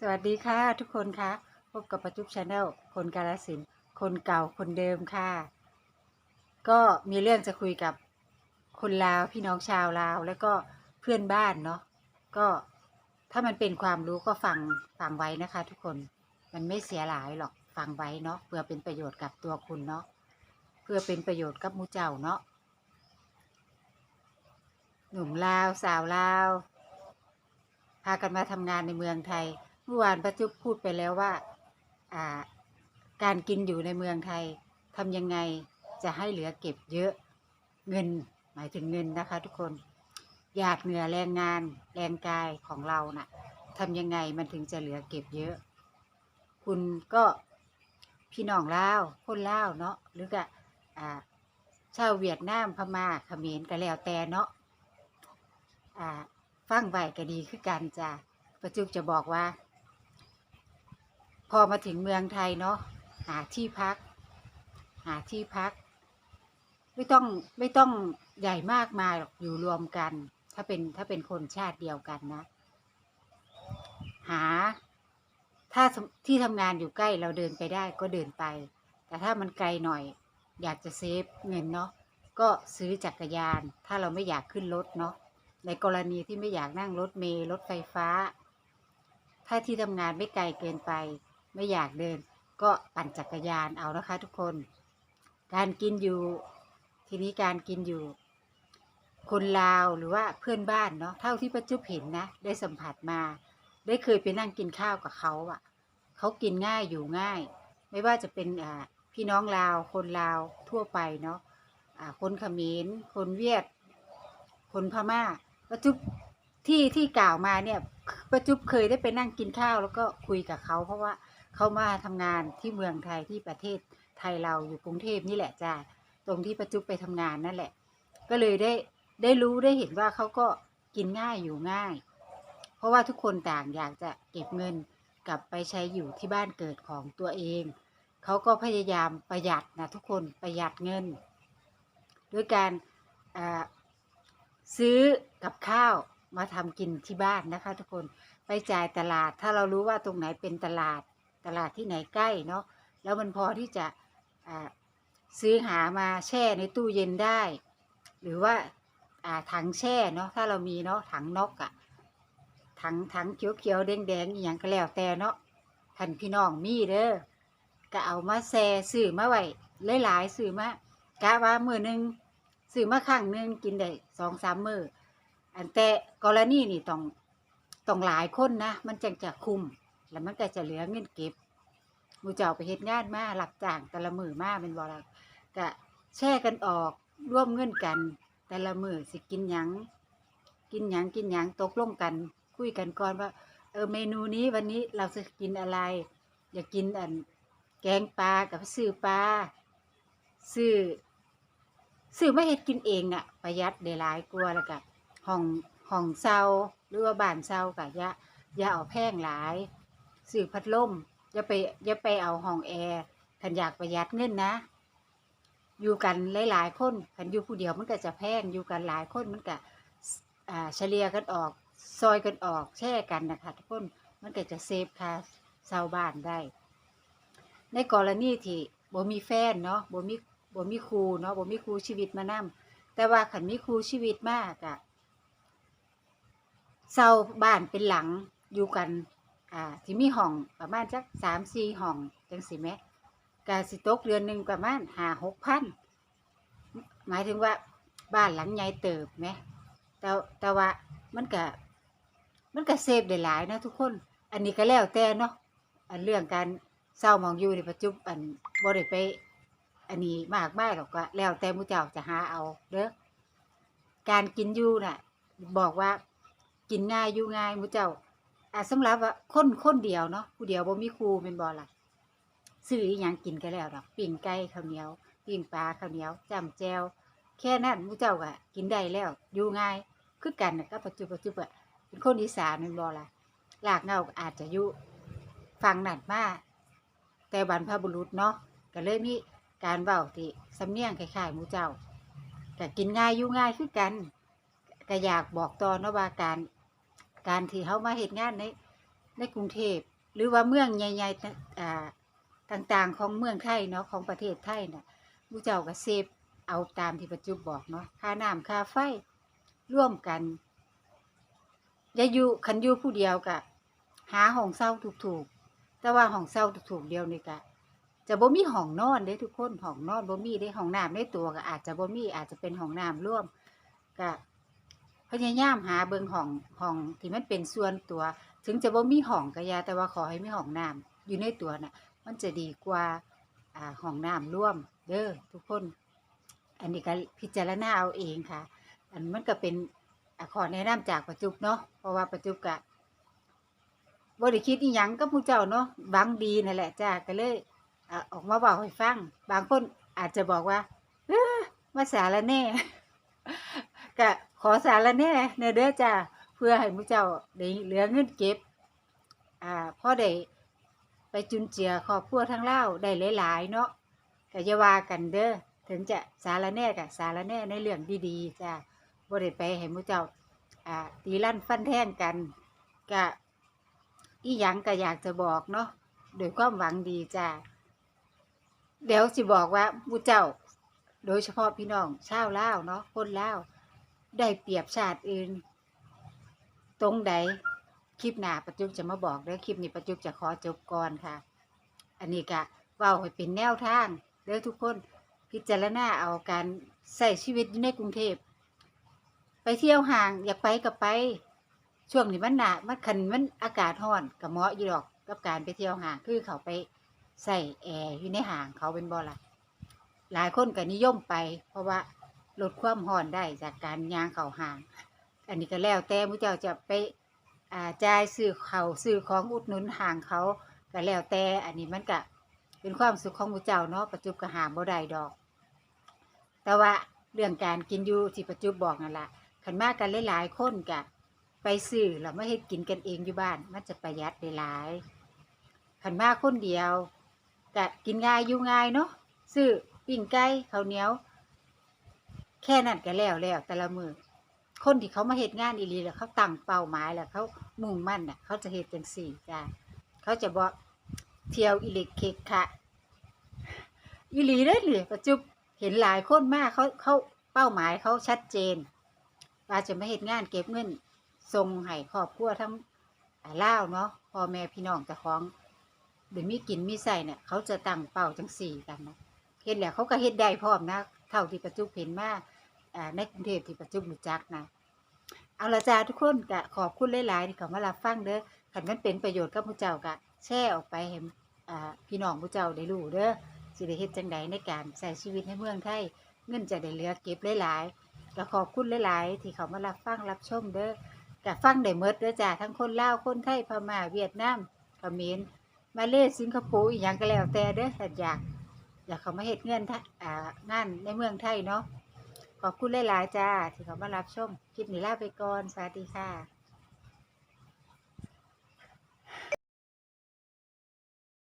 สวัสดีค่ะทุกคนคะพบกับประจุบชาแนลคนกาลสินคนเก่าคนเดิมค่ะ ก็มีเรื่องจะคุยกับคนลาวพี่น้องชาวลาว แล้วก็เพื่อนบ้านเนาะก็ถ้ามันเป็นความรู้ก็ฟังฟังไว้นะคะ ทุกคนมันไม่เสียหลายหรอกฟังไว้เนาะเพื่อเป็นประโยชน์กับตัวคุณเนาะเพื่อเป็นประโยชน์กับมูเจ้าเนาะหนุ่มลาวสาวลาวพากันมาทำงานในเมืองไทย เมื่อวานประจุบพูดไปแล้วว่าอ่า การกินอยู่ในเมืองไทยทำยังไงจะให้เหลือเก็บเยอะเงินหมายถึงเงินนะคะ ทุกคนอยากเหนือแรงงานแรงกายของเรานะ่ะทำยังไงมันถึงจะเหลือเก็บเยอะ คุณก็พี่น้องลาวคนลาวเนาะหรือก็อ่าชาวเวียดนามพม่าเขมรก็แล้วแต่เนาะอ่าฟังไว้ก็ดีคือกันจ้ะประจุบจะบอกว่า อมาถึงเมืองไทยเนาะหาที่พัก หาที่พัก ไม่ต้องไม่ต้องใหญ่มากมายหรอกอยู่รวมกัน ถ้าเป็นถ้าเป็นคนชาติเดียวกันนะ หา ถ้าที่ทำงานอยู่ใกล้เราเดินไปได้ก็เดินไป แต่ถ้ามันไกลหน่อย อยากจะเซฟเงินเนาะก็ซื้อจักรยาน ถ้าเราไม่อยากขึ้นรถเนาะในกรณีที่ไม่อยากนั่งรถเมล์รถไฟฟ้า ถ้าที่ทำงานไม่ไกลเกินไป ไม่อยากเดิน ก็ปั่นจักรยานเอานะคะทุกคน การกินอยู่ ทีนี้การกินอยู่ คนลาวหรือว่าเพื่อนบ้านเนาะเท่าที่ประจุบเห็นนะ ได้สัมผัสมา ได้เคยไปนั่งกินข้าวกับเขาอะ่ะเขากินง่ายอยู่ง่าย ไม่ว่าจะเป็นอ่าพี่น้องลาวคนลาวทั่วไปเนาะอ่าคนเขมรคนเวียด คนพม่าประจุบที่ที่กล่าวมาเนี่ยประจุบเคยได้ไปนั่งกินข้าวแล้วก็คุยกับเขาเพราะว่า เขามาทำงานที่เมืองไทยที่ประเทศไทยเราอยู่กรุงเทพนี่แหละจ้าตรงที่ประจุบไปทำงานนั่นแหละ ก็เลยได้ได้รู้ได้เห็นว่าเขาก็กินง่ายอยู่ง่าย เพราะว่าทุกคนต่างอยากจะเก็บเงินกลับไปใช้อยู่ที่บ้านเกิดของตัวเอง เขาก็พยายามประหยัดนะทุกคนประหยัดเงิน ด้วยการซื้อกับข้าวมาทำกินที่บ้านนะคะ ทุกคนไปจ่ายตลาด ถ้าเรารู้ว่าตรงไหนเป็นตลาด ตลาดที่ไหนใกล้เนาะแล้วมันพอที่จะซื้อหามาแช่ในตู้เย็นได้ หรือว่าถังแช่เนาะถ้าเรามีเนาะถังนกอะถังถังเขียวเขียวๆแดงแดงๆอย่างก็แล้วแต่เนาะท่านพี่น้องมีเด้อก็เอามาแช่ซื้อมาไว้หลายๆซื้อมากะว่ามือหนึงซื้อมาครั้งหนึ่งกินได้สองสามมืออันแต่กรณีนี่ต้องต้องหลายคนนะ มันจังจะคุม แล้วมันก็จะเหลือเงินเก็บมูเจ้าไปเฮ็ดงานมาหลับจ้างแต่ละมือมาเป็นบ่ละก็แช่กันออกร่วมเงินกัน แต่ละมือสิกินหยังกินหยังกินหยังตกลงกัน คุยกันก่อนว่า เออเมนูนี้วันนี้เราจะกินอะไร อยากกินอันแกงปลากับซื้อปลาซื้อซื้อไมาเฮ็ดกินเองน่ะ ประหยัดได้หลายกว่าแล้วก็ห้องห้องเซาหรือว่าบ้านเซาก็อย่าอย่าเอาแพงหลาย ซื้อพัดลมอย่าไปอย่าไปเอาห้องแอร์คันอยากประหยัดเงินนะ อยู่กันหลายๆคนคันอยู่ผู้เดียวมันก็จะแพงอยู่กันหลายคนมันก็อ่าเฉลี่ยกันออก ซอยกันออกแช่กันนะคะทุกคนมันก็จะเซฟค่าเช่าบ้านได้ ในกรณีที่บ่มีแฟนเนาะบ่มีบ่มีครูเนาะบ่มีครูชีวิตมานํแต่ว่าคันมีครูชีวิตมากอะเช่าบ้านเป็นหลังอยู่กัน อ่าที่มีห้องประมาณจักสามสี่ห้องจังสิแหมก็สิตกเดือนหนึ่งประมาณหาหกพันหมายถึงว่าบ้านหลังใหญ่เติบไหมแต่แต่ว่ามันก็มันก็เซฟได้หลายนะทุกคน อันนี้ก็แล้วแต่เนาะอันเรื่องการเศร้ามองอยู่ในปัจจุบันบ่ได้ไปอันนี้มากมายหรอกก็แล้วแต่มูเจ้าจะหาเอาเด้อการกินอยู่น่ะ บอกว่ากินง่ายอยู่ง่ายมูเจ้า อ่าสำหรับว่าคนคนเดียวเนาะผู้เดียวบ่มีครูเป็นบ่ล่ะซื้ออีหยังกินก็แล้วดอกปิ้งไก่ข้าวเหนียวปิ้งปลาข้าวเหนียวจำแจวแค่นั้นมูเจ้าก็กินได้แล้วอยู่ง่ายคือกันน่ะกับปัจจุบันปัจจุบันเป็นคนอีสานเป็นบ่ล่ะหลากเงาอาจจะอยู่ฟังนั่นมาแต่บรรพบุรุษเนาะก็เลยมีการเว้าที่สำเนียงคล้ายๆมูเจ้าก็กินง่ายอยู่ง่ายคือกันก็อยากบอกต่อเนาะว่าการ การที่เขามาเฮ็ดงานในในกรุงเทพหรือว่าเมืองใหญ่ๆต่างๆ ของเมืองไทยเนาะของประเทศไทยน่ะผู้เจ้าก็เซฟเอาตามที่ปัจจุบบอกเนาะค่าน้ำค่าไฟร่วมกันอย่าอยู่คันอยู่ผู้เดียวก็หาห้องเช่าถูกๆ แต่ว่าห้องเช่าถูกๆเดียวนี่ก็จะบ่มีห้องนอนเด้ทุกคนห้องนอนบ่มีเด้ห้องน้ำในตัวก็อาจจะบ่มีอาจจะเป็นห้องน้ำร่วมก็ พยายามหาเบิงห้องห้องที่มันเป็นส่วนตัว ถึงจะบ่มีห้องก็อยาแต่ว่าขอให้มีห้องน้ำอยู่ในตัวน่ะ มันจะดีกว่าอ่าห้องน้ำร่วม เด้อทุกคน อันนี้ก็พิจารณาเอาเองค่ะ อันมันก็เป็นอ่าขอแนะนำจากประจุบเนาะเพราะว่าประจุบกะบ่ได้คิดอีหยังกับผู้เจ้าเนาะบางดีนั่นแหละจ้าก็เลยอออกมาบอกให้ฟัง บางคนอาจจะบอกว่าเออมาสารแน่ อสารแน่เนอเด้อจ้าเพื่อให้ผู้เจ้าได้เหลือเงินเก็บ อ่าพ่อได้ไปจุนเจือครอบครัวทั้งเล่าได้หลายๆเนาะก็อย่าว่ากันเด้อถึงจะสารแน่กับสารแน่ในเรื่องดีๆจ้าบ่ได้ไปให้มู่เจ้าอ่าตีลั่นฟันแท่งกันก็อีหยังก็อยากจะบอกเนาะโดยความหวังดีจ้าเดี๋ยวสิบอกว่ามู่เจ้า โดยเฉพาะพี่น้องชาวลาวเนาะคนลาว ได้เปรียบชาติอื่น ตรงใดคลิปหน้าประจุบจะมาบอกเด้อคลิปนี้ประจุบจะขอจบก่อนค่ะ อันนี้ก็ว้าให้เป็นแนวทางเด้อทุกคนพิจารณาเอาการใช้ชีวิตอยู่ในกรุงเทพไปเที่ยวห่างอยากไปก็ไป ช่วงนี้มันหนามันคันมันอากาศร้อนก็เหมาะอยู่ดอกกับการไปเที่ยวห่างคือเขาไปใส่แอร์อยู่ในห่างเขาเป็นบ่ล่ะหลายคนก็นิยมไป เพราะว่า ลดความร้อนได้จากการย่างเขาห่าง อันนี้ก็แล้วแต่มุเจ้าจะไปจ่ายซื้อเขาวซื้อของอุดหนุนห่างเขาก็แล้วแต่อันนี้มันก็เป็นความสุขของหมูเจ้าเนาะปัจจุบก็หามบ่ได้ดอก แต่ว่าเรื่องการกินอยู่ที่ปัจจุบบอกนั่นแหละขันมากกันหลายๆคนกะไปซื้อแล้วไม่ให้กินกันเองอยู่บ้าน มันจะประหยัดได้หลายขันมากคนเดียวกะกินง่ายอยู่ง่ายเนาะซื้อปิ้งไก่ข้าวเหนียว แค่นั้นก็แล้วแล้วแต่ละมือคนที่เขามาเฮ็ดงานอีหลีแล้วเขาตั้งเป้าหมายแล้วเขามุ่งมั่นน่ะเขาจะเฮ็ดจังสี่จ้าเขาจะบอกเที่ยวอิเล็กเคค่ะอีหลีได้เลยปัจจุบเห็นหลายคนมากเขาเขาเป้าหมายเขาชัดเจน ว่าจะมาเฮ็ดงานเก็บเงินส่งให้ครอบครัวทั้งอ่าลาเนาะพ่อแม่พี่น้องเจ้าของหรือมีกินมีใส่เนี่ยเขาจะตั้งเป้าจังสี่กันนะเฮ็ดแล้วเขาก็เฮ็ดได้พร้อมนะ เท่าที่ปัจจุเห็นมาอ่า ในกรุงเทพที่ประจุรู้จักนะเอาละจ้าทุกคนกะขอบคุณหลายๆที่เขามารับฟังเด้อขันมันเป็นประโยชน์กับผู้เจ้ากะแชร์ออกไปให้อ่าพี่น้องผู้เจ้าได้รู้เด้อสิได้เฮ็ดจังใดในการใช้ชีวิตในเมืองไทยเงินจะได้เหลือเก็บหลายๆก็ขอบคุณหลายๆที่เขามารับฟังรับชมเด้อกะฟังได้หมดเด้อจ้าทั้งคนลาวคนไทยพม่าเวียดนามเขมรมาเลสิงคโปร์อีหยังก็แล้วแต่เด้อถ้าอยากอยากเขามาเฮ็ดเงินทะอ่างานในเมืองไทยเนาะ ขอบคุณหลาย ๆ จ้า ที่เขามารับชม คลิปนี้ลาไปก่อน สวัสดีค่ะ